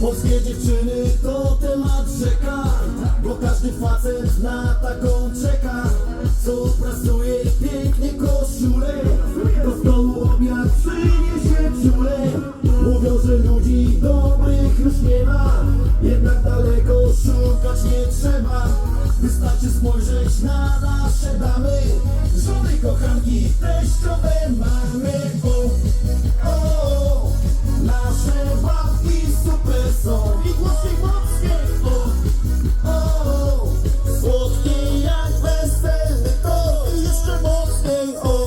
Polskie dziewczyny to temat rzeka Bo każdy facet na taką czeka. Co pracuje pięknie koszulę Do stołu obiad przyniesie czule. Mówią, że ludzi dobrych już nie Wystarczy spojrzeć na nasze damy Żony, kochanki, teściowe mamy o, o, o, Nasze babki super są. I głośniej, mocniej o, o, o, jak weselny to I jeszcze mocniej o.